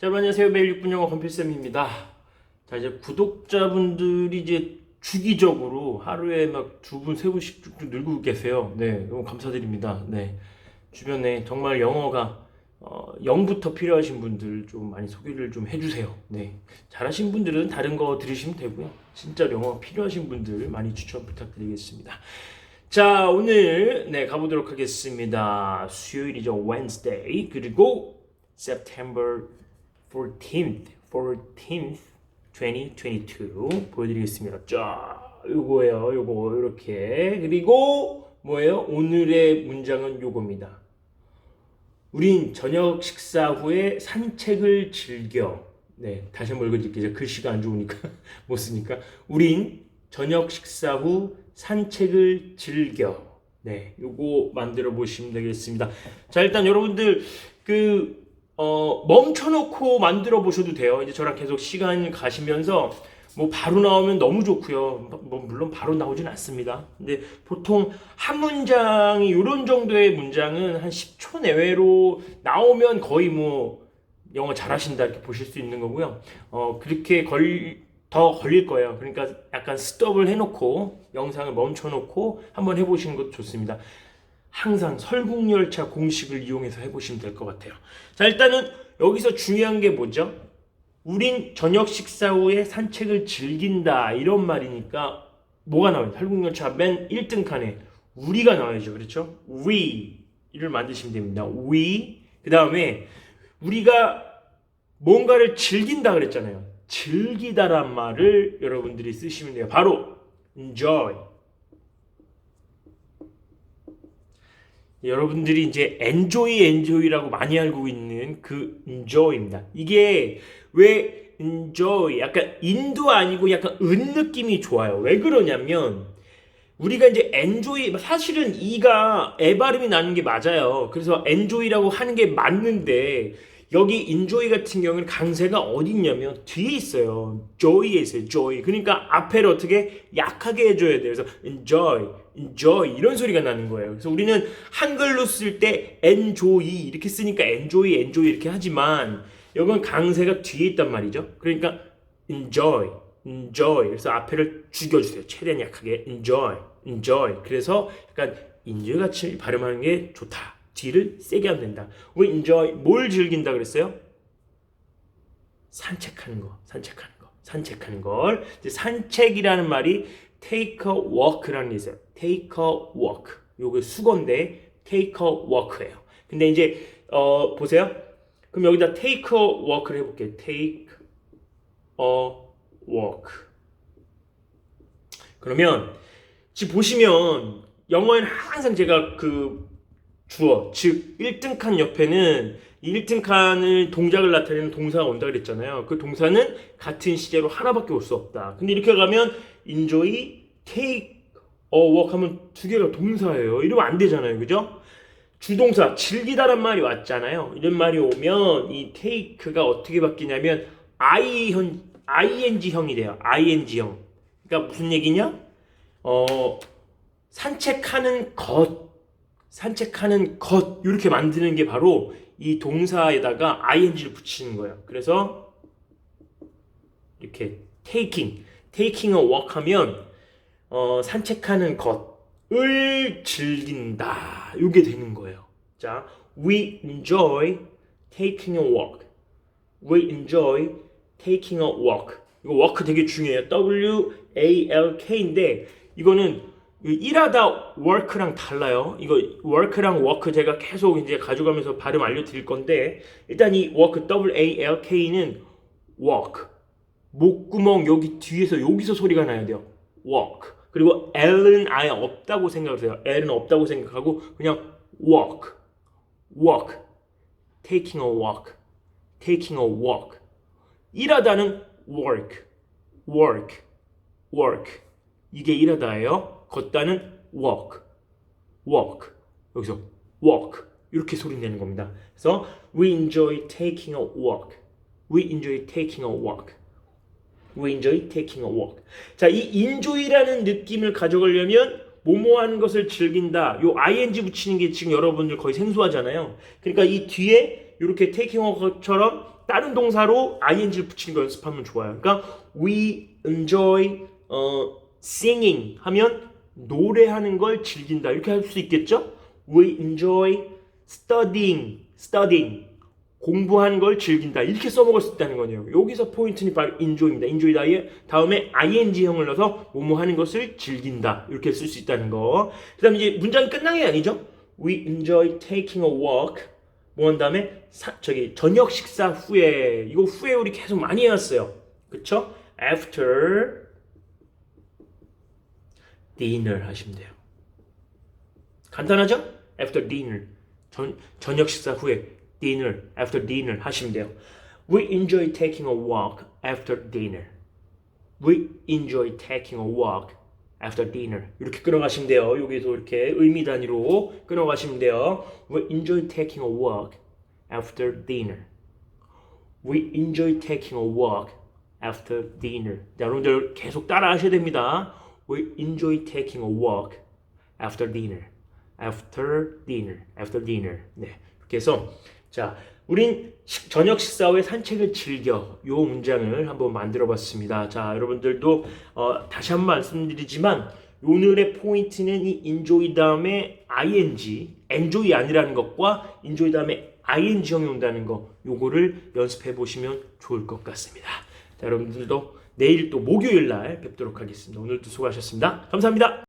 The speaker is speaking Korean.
자, 안녕하세요. 매일 6분 영어 건필쌤입니다. 자, 이제 구독자분들이 이제 주기적으로 하루에 막 두 분, 세 분씩 쭉쭉 늘고 계세요. 네, 너무 감사드립니다. 네. 주변에 정말 영어가 어, 0부터 필요하신 분들 좀 많이 소개를 좀 해주세요. 네. 잘하신 분들은 다른 거 들으시면 되고요. 진짜 영어 필요하신 분들 많이 추천 부탁드리겠습니다. 자, 오늘 네, 가보도록 하겠습니다. 수요일이죠. Wednesday. 그리고 September 14th, 14th, 2022 보여드리겠습니다. 자, 요거예요. 요거 이렇게 그리고 뭐예요? 오늘의 문장은 요겁니다. 우린 저녁 식사 후에 산책을 즐겨. 네, 다시 한번 읽어드릴게요. 글씨가 안 좋으니까 못 쓰니까. 우린 저녁 식사 후 산책을 즐겨. 네, 요거 만들어 보시면 되겠습니다. 자, 일단 여러분들 그 어, 멈춰놓고 만들어 보셔도 돼요. 이제 저랑 계속 시간 가시면서 뭐 바로 나오면 너무 좋고요. 뭐 물론 바로 나오진 않습니다. 근데 보통 한 문장이 이런 정도의 문장은 한 10초 내외로 나오면 거의 뭐 영어 잘하신다 이렇게 보실 수 있는 거고요. 어, 그렇게 걸, 더 걸릴 거예요. 그러니까 약간 스톱을 해놓고 영상을 멈춰놓고 한번 해보시는 것도 좋습니다. 항상 설국열차 공식을 이용해서 해보시면 될 것 같아요. 자, 일단은 여기서 중요한 게 뭐죠? 우린 저녁 식사 후에 산책을 즐긴다. 이런 말이니까 뭐가 나와요? 설국열차 맨 1등 칸에 우리가 나와야죠. 그렇죠? we를 만드시면 됩니다. we. 그 다음에 우리가 뭔가를 즐긴다 그랬잖아요. 즐기다란 말을 여러분들이 쓰시면 돼요. 바로 enjoy. 여러분들이 이제 enjoy, enjoy라고 많이 알고 있는 그 enjoy입니다. 이게 왜 enjoy, 약간 인도 아니고 약간 은 느낌이 좋아요. 왜 그러냐면 우리가 이제 enjoy, 사실은 이가 애 발음이 나는 게 맞아요. 그래서 enjoy라고 하는 게 맞는데 여기 enjoy 같은 경우는 강세가 어디 있냐면 뒤에 있어요. joy에 있어요. joy. 그러니까 앞에를 어떻게 약하게 해줘야 돼요. 그래서 enjoy, enjoy 이런 소리가 나는 거예요. 그래서 우리는 한글로 쓸 때 enjoy 이렇게 쓰니까 enjoy, enjoy 이렇게 하지만 이건 강세가 뒤에 있단 말이죠. 그러니까 enjoy, enjoy. 그래서 앞에를 죽여주세요. 최대한 약하게 enjoy, enjoy. 그래서 약간 인조 같이 발음하는 게 좋다. 뒤를 세게 하면 된다. 우리 enjoy 뭘 즐긴다 그랬어요? 산책하는 거, 산책하는 거, 산책하는 걸. 이제 산책이라는 말이 take a walk라는 게 있어요. take a walk. 요게 수건데 take a walk예요. 근데 이제 어 보세요. 그럼 여기다 take a walk를 해볼게요. take a walk. 그러면 지금 보시면 영어에는 항상 제가 그 주어 즉 1등 칸 옆에는 이 1등 칸을 동작을 나타내는 동사가 온다 그랬잖아요. 그 동사는 같은 시제로 하나밖에 올 수 없다. 근데 이렇게 가면 enjoy, take a walk 하면 두 개가 동사예요. 이러면 안 되잖아요. 그죠? 주동사 즐기다란 말이 왔잖아요. 이런 말이 오면 이 take가 어떻게 바뀌냐면 i 현 ing형이 돼요. ing형. 그러니까 무슨 얘기냐? 어 산책하는 것 산책하는 것 이렇게 만드는 게 바로 이 동사에다가 ing를 붙이는 거예요. 그래서 이렇게 taking, taking a walk 하면 어, 산책하는 것을 즐긴다. 이게 되는 거예요. 자, we enjoy taking a walk. We enjoy taking a walk. 이거 walk 되게 중요해요. W A L K인데 이거는 일하다 work랑 달라요. 이거 work랑 work 제가 계속 이제 가져가면서 발음 알려드릴 건데 일단 이 work W A L K는 walk 목구멍 여기 뒤에서 여기서 소리가 나야 돼요. walk 그리고 L은 아예 없다고 생각하세요. L은 없다고 생각하고 그냥 walk walk taking a walk taking a walk 일하다는 work. work. work. 이게 일하다예요. 걷다는 walk, walk. 여기서 walk 이렇게 소리 내는 겁니다. 그래서 we enjoy taking a walk. We enjoy taking a walk. We enjoy taking a walk. 자, 이 enjoy라는 느낌을 가져가려면 뭐뭐 하는 것을 즐긴다. 요 ing 붙이는 게 지금 여러분들 거의 생소하잖아요. 그러니까 이 뒤에 이렇게 taking a walk처럼 다른 동사로 ing를 붙이는 거 연습하면 좋아요. 그러니까 we enjoy 어, singing 하면 노래하는 걸 즐긴다 이렇게 할 수 있겠죠? We enjoy studying, studying 공부하는 걸 즐긴다 이렇게 써먹을 수 있다는 거네요. 여기서 포인트는 바로 enjoy입니다. enjoy 다음에 ing형을 넣어서 뭐뭐 하는 것을 즐긴다 이렇게 쓸 수 있다는 거. 그 다음 에 이제 문장이 끝난 게 아니죠. We enjoy taking a walk. 뭐 한 다음에 사- 저기 저녁 식사 후에 이거 후에 우리 계속 많이 해왔어요. 그쵸? After dinner 하시면 돼요. 간단하죠? After dinner. 전, 저녁 식사 후에 dinner, after dinner 하시면 돼요. We enjoy taking a walk after dinner. We enjoy taking a walk after dinner. 이렇게 끊어가시면 돼요. 여기서 이렇게 의미 단위로 끊어가시면 돼요. We enjoy taking a walk after dinner. We enjoy taking a walk after dinner. 자, 여러분들 계속 따라 하셔야 됩니다. We enjoy taking a walk after dinner. After dinner. After dinner. 네. 이렇게 해서 자, 우린 식- 저녁 식사 후에 산책을 즐겨. 요 문장을 한번 만들어 봤습니다. 자, 여러분들도 어, 다시 한 번 말씀드리지만 오늘의 포인트는 이 enjoy 다음에 ing, enjoy 아니라는 것과 enjoy 다음에 ing형이 온다는 거 요거를 연습해 보시면 좋을 것 같습니다. 자, 여러분들도 내일 또 목요일 날 뵙도록 하겠습니다. 오늘도 수고하셨습니다. 감사합니다.